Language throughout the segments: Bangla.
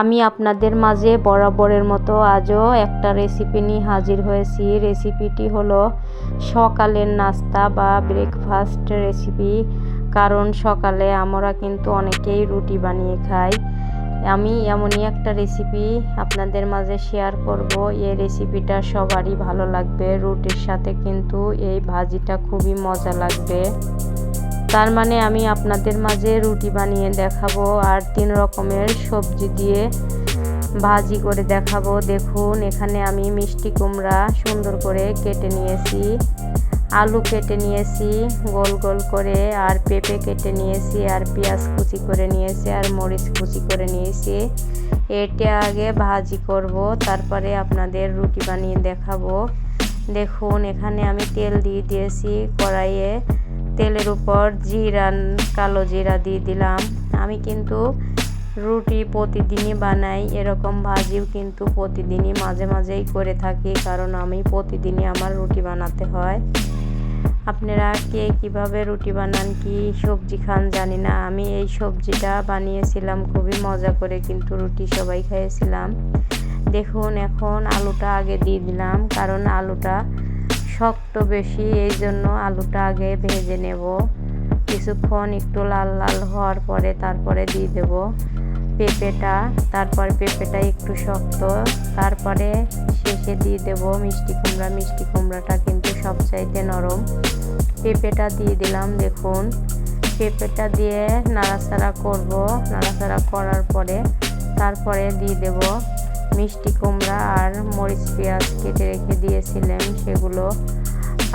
আমি আপনাদের মাঝে বরাবরের মতো আজও একটা রেসিপি নিয়ে হাজির হয়েছি। রেসিপিটি হলো সকালের নাস্তা বা ব্রেকফাস্ট রেসিপি কারণ সকালে আমরা কিন্তু অনেকেই রুটি বানিয়ে খাই। আমি এমনই একটা রেসিপি আপনাদের মাঝে শেয়ার করব। এই রেসিপিটা সবারই ভালো লাগবে। রুটির সাথে কিন্তু এই ভাজিটা খুবই মজা লাগবে। তার মানে আমি আপনাদের মাঝে রুটি বানিয়ে দেখাবো আর তিন রকমের সবজি দিয়ে ভাজি করে দেখাবো। দেখুন, এখানে আমি মিষ্টি কুমড়া সুন্দর করে কেটে নিয়েছি, আলু কেটে নিয়েছি গোল গোল করে, আর পেঁপে কেটে নিয়েছি, আর পেঁয়াজ কুচি করে নিয়েছি, আর মরিচ কুচি করে নিয়েছি। এটা আগে ভাজি করব, তারপরে আপনাদের রুটি বানিয়ে দেখাবো। দেখুন, এখানে আমি তেল দিয়ে দিয়েছি কড়াইয়ে। তেলের উপর জিরা, কালো জিরা দিয়ে দিলাম। আমি কিন্তু রুটি প্রতিদিনই বানাই, এরকম ভাজিও কিন্তু প্রতিদিনই মাঝে মাঝেই করে থাকি, কারণ আমি প্রতিদিনই আমার রুটি বানাতে হয়। আপনারা কে কীভাবে রুটি বানান, কি সবজি খান জানি না। আমি এই সবজিটা বানিয়েছিলাম, খুবই মজা করে কিন্তু রুটি সবাই খেয়েছিলাম দেখুন, এখন আলুটা আগে দিয়ে দিলাম, কারণ আলুটা শক্ত বেশি, এই জন্য আলুটা আগে ভেজে নেব। কিছুক্ষণ একটু লাল লাল হওয়ার পরে তারপরে দিয়ে দেব পেঁপেটা। তারপর পেঁপেটা একটু শক্ত, তারপরে শেষে দিয়ে দেব মিষ্টি কুমড়া। মিষ্টি কুমড়াটা কিন্তু সবচাইতে নরম। পেঁপেটা দিয়ে দিলাম, দেখুন। পেঁপেটা দিয়ে নাড়াচাড়া করব। নাড়াচাড়া করার পরে তারপরে দিয়ে দেব মিষ্টি কুমড়া আর মরিচ পেঁয়াজ কেটে রেখে দিয়েছিলেন সেগুলো।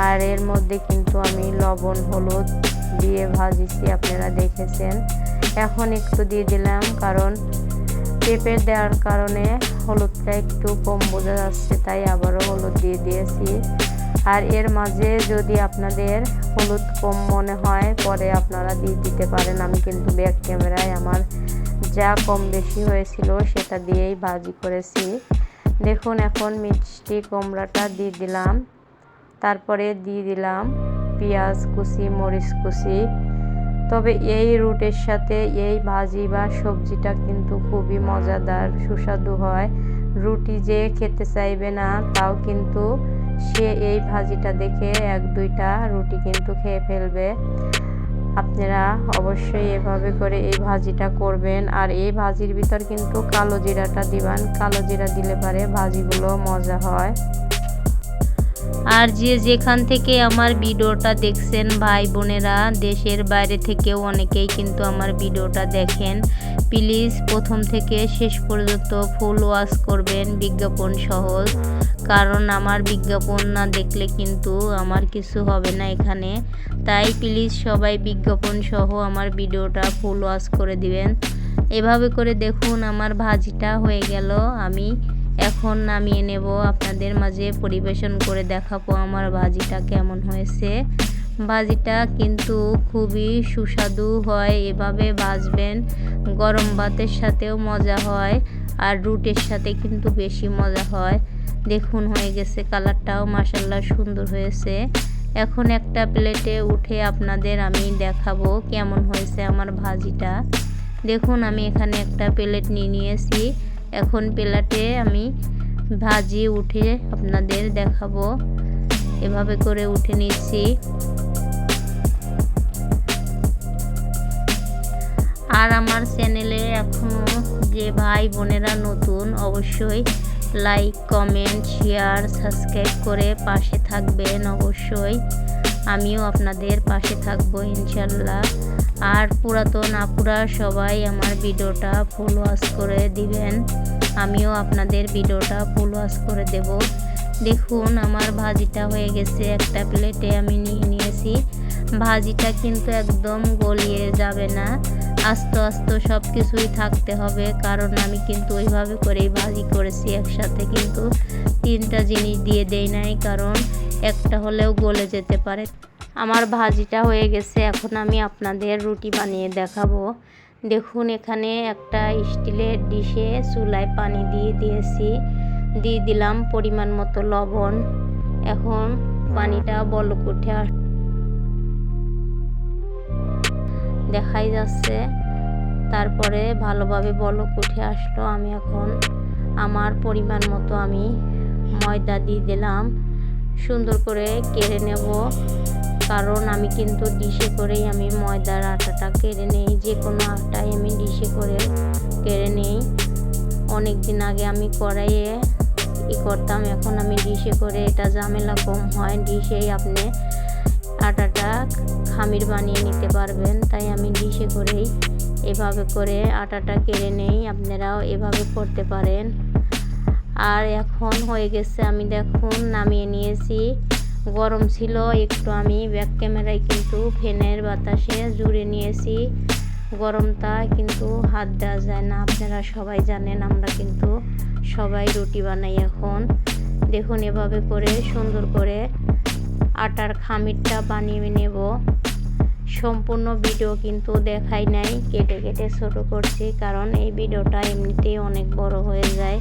আর এর মধ্যে কিন্তু আমি লবণ, হলুদ দিয়ে ভাজিছি, আপনারা দেখেছেন। এখন একটু দিয়ে দিলাম, কারণ পেঁপে দেওয়ার কারণে হলুদটা একটু কম বোঝা যাচ্ছে, তাই আবারও হলুদ দিয়ে দিয়েছি। আর এর মাঝে যদি আপনাদের হলুদ কম মনে হয়, পরে আপনারা দিয়ে দিতে পারেন। আমি কিন্তু ব্যাক ক্যামেরায় আমার যা কম বেশি হয়েছিল সেটা দিয়েই ভাজি করেছি। দেখুন, এখন মিষ্টি কুমড়াটা দিয়ে দিলাম। তারপরে দিয়ে দিলাম পেঁয়াজ কুচি, মরিচ কুচি। তবে এই রুটের সাথে এই ভাজি বা সবজিটা কিন্তু খুবই মজাদার, সুস্বাদু হয়। রুটি যে খেতে চাইবে না, তাও কিন্তু সে এই ভাজিটা দেখে এক দুইটা রুটি কিন্তু খেয়ে ফেলবে। আপনারা অবশ্যই এভাবে করে এই ভাজিটা করবেন। আর এই ভাজির ভিতর কিন্তু কালো জিরাটা দিবেন। কালো জিরা দিলে পারে ভাজিগুলো মজা হয়। আর যে যেখান থেকে আমার ভিডিওটা দেখছেন ভাই বোনেরা, দেশের বাইরে থেকেও অনেকেই কিন্তু আমার ভিডিওটা দেখেন। প্লিজ প্রথম থেকে শেষ পর্যন্ত ফুল ওয়াশ করবেন বিজ্ঞাপন সহজ কারণ আমার বিজ্ঞাপন না দেখলে কিন্তু আমার কিছু হবে না এখানে। তাই প্লিজ সবাই বিজ্ঞাপন সহ আমার ভিডিওটা ফুল ওয়াশ করে দিবেন। এভাবে করে দেখুন আমার ভাজিটা হয়ে গেল। আমি এখন নামিয়ে নেব। আপনাদের মাঝে পরিবেশন করে দেখাবো আমার ভাজিটা কেমন হয়েছে। ভাজিটা কিন্তু খুবই সুস্বাদু হয়, এভাবে ভাজবেন। গরম ভাতের সাথেও মজা হয় আর রুটের সাথে কিন্তু বেশি মজা হয়। দেখুন হয়ে গেছে, কালারটাও মাসাল্লাহ সুন্দর হয়েছে। এখন একটা প্লেটে উঠে আপনাদের আমি দেখাবো কেমন হয়েছে আমার ভাজিটা। দেখুন আমি এখানে একটা প্লেট নিয়ে নিয়েছি। এখন প্লেটে আমি ভাজি উঠে আপনাদের দেখাবো। এভাবে করে উঠে নিচ্ছি। আর আমার চ্যানেলে এখনও যে ভাই বোনেরা নতুন, অবশ্যই লাইক, কমেন্ট, শেয়ার, সাবস্ক্রাইব করে পাশে থাকবেন অবশ্যই। আমিও আপনাদের পাশে থাকব, ইনশাল্লাহ। আর পুরাতন আপুরা সবাই আমার ভিডিওটা ফুল ওয়াশ করে দিবেন। আমিও আপনাদের ভিডিওটা ফুল ওয়াশ করে দেব। দেখুন, আমার ভাজিটা হয়ে গেছে, একটা প্লেটে আমি নিয়ে নিয়েছি। ভাজিটা কিন্তু একদম গলিয়ে যাবে না। আস্তে আস্তে সব কিছুই থাকতে হবে। কারণ আমি কিন্তু ওইভাবে করেই ভাজি করেছি একসাথে। কিন্তু তিনটা জিনিস দিয়ে দেই নাই, কারণ একটা হলেও গলে যেতে পারে। আমার ভাজিটা হয়ে গেছে, এখন আমি আপনাদের রুটি বানিয়ে দেখাবো। দেখুন, এখানে একটা স্টিলের ডিশে চুলায় পানি দিয়ে দিয়েছি। দিয়ে দিলাম পরিমাণ মতো লবণ। এখন পানিটা বলক উঠে দেখাই যাচ্ছে। তারপরে ভালোভাবে বলক উঠে আসলো। আমি এখন আমার পরিমাণ মতো আমি ময়দা দিয়ে দিলাম। সুন্দর করে কেড়ে নেব। কারণ আমি কিন্তু ডিশে করেই আমি ময়দার আটাটা কেড়ে নেই। যে কোনো আটাই আমি ডিশে করে কেড়ে নেই। অনেক দিন আগে আমি কড়াইয়ে ই করতাম। এখন আমি ডিশে করে এটা ঝামেলা কম হয়। ডিশেই আপনি খামির বানিয়ে নিতে পারবেন। তাই আমি ডিশে করেই এভাবে করে আটাটা কেড়ে নেই। আপনারাও এভাবে করতে পারেন। আর এখন হয়ে গেছে, আমি দেখুন নামিয়ে নিয়েছি। গরম ছিল, একটু আমি ব্যাক ক্যামেরায় কিন্তু ফ্যানের বাতাসে জুড়ে নিয়েছি। গরমটা কিন্তু হাত দেওয়া যায় না, আপনারা সবাই জানেন, আমরা কিন্তু সবাই রুটি বানাই এখন। দেখুন এভাবে করে সুন্দর করে আটার খামিরটা বানিয়ে নেব। সম্পূর্ণ ভিডিও কিন্তু দেখাই নাই, কেটে কেটে ছোট করছি, কারণ এই ভিডিওটা এমনিতেই অনেক বড় হয়ে যায়।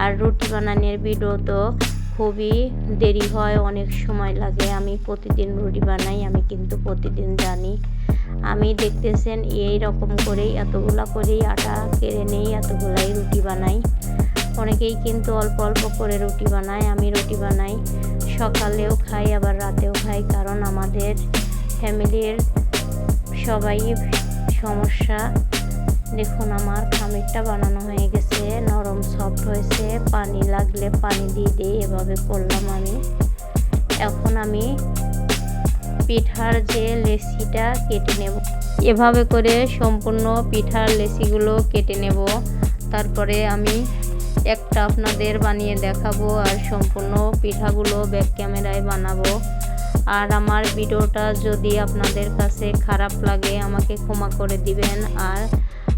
আর রুটি বানানোর ভিডিও তো খুবই দেরি হয়, অনেক সময় লাগে। আমি প্রতিদিন রুটি বানাই, আমি কিন্তু প্রতিদিন জানি। আমি দেখতেছেন এই রকম করেই এতগুলা করেই আটা কেড়ে নেই, এতগুলাই রুটি বানাই। অনেকেই কিন্তু অল্প অল্প করে রুটি বানায়, আমি রুটি বানাই। সকালেও খাই, আবার রাতেও খাই, কারণ আমাদের ফ্যামিলির সবাই সমস্যা। দেখুন আমার খামিরটা বানানো হয়ে গেছে, নরম সফট হয়েছে, পানি লাগলে পানি দিয়ে দিই, এভাবে করলাম আমি। এখন আমি পিঠার যে লেসিটা কেটে নেব। এভাবে করে সম্পূর্ণ পিঠার লেসিগুলো কেটে নেব। তারপরে আমি একটা আপনাদের বানিয়ে দেখাবো আর সম্পূর্ণ পিঠাগুলো ব্যাক ক্যামেরায় বানাবো। আর আমার ভিডিওটা যদি আপনাদের কাছে খারাপ লাগে, আমাকে ক্ষমা করে দিবেন। আর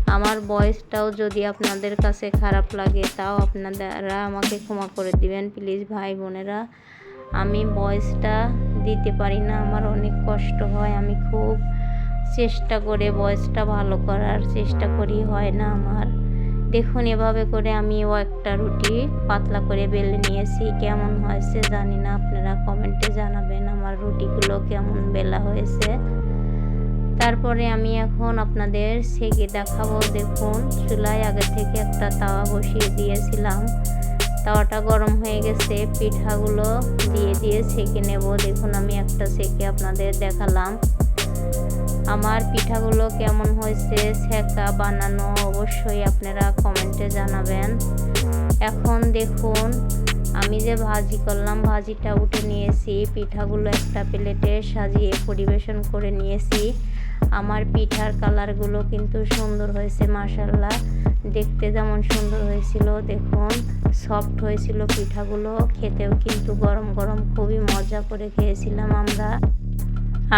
আমার বয়সটাও যদি আপনাদের কাছে খারাপ লাগে, তাও আপনারা আমাকে ক্ষমা করে দিবেন, প্লিজ ভাই বোনেরা। আমি বয়সটা দিতে পারি না, আমার অনেক কষ্ট হয়। আমি খুব চেষ্টা করে বয়সটা ভালো করার চেষ্টা করি, হয় না আমার। দেখুন, এভাবে করে আমিও একটা রুটি পাতলা করে বেলে নিয়েছি। কেমন হয়েছে জানি না, আপনারা কমেন্টে জানাবেন আমার রুটিগুলো কেমন বেলা হয়েছে। তারপরে আমি এখন আপনাদের সেকে দেখাবো। দেখুন, চুলায় আগে থেকে একটা তাওয়া বসিয়ে দিয়েছিলাম। তাওয়াটা গরম হয়ে গেছে, পিঠাগুলো দিয়ে দিয়ে সেকে নেব। দেখুন, আমি একটা সেকে আপনাদের দেখালাম। আমার পিঠাগুলো কেমন হয়েছে সেকা বানানো অবশ্যই আপনারা কমেন্টে জানাবেন। এখন দেখুন, আমি যে ভাজি করলাম, ভাজিটা উঠে নিয়েছি। পিঠাগুলো একটা প্লেটে সাজিয়ে পরিবেশন করে নিয়েছি। আমার পিঠার কালারগুলো কিন্তু সুন্দর হয়েছে মাসাল্লাহ দেখতে যেমন সুন্দর হয়েছিল, দেখুন সফট হয়েছিল পিঠাগুলো। খেতেও কিন্তু গরম গরম খুবই মজা করে খেয়েছিলাম আমরা।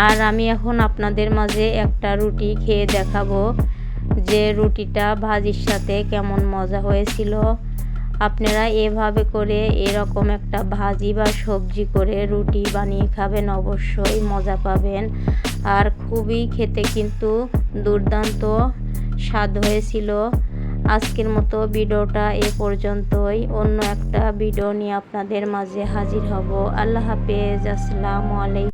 আর আমি এখন আপনাদের মাঝে একটা রুটি খেয়ে দেখাবো যে রুটিটা ভাজির সাথে কেমন মজা হয়েছিল। আপনারা এভাবে করে এরকম একটা ভাজি বা সবজি করে রুটি বানিয়ে খাবেন, অবশ্যই মজা পাবেন। আর খুবই খেতে কিন্তু দুর্দান্ত স্বাদ হয়েছিল। আজকের মতো ভিডিওটা এ পর্যন্তই। অন্য একটা ভিডিও নিয়ে আপনাদের মাঝে হাজির হব। আল্লাহ হাফেজ। আসসালামু আলাইকুম।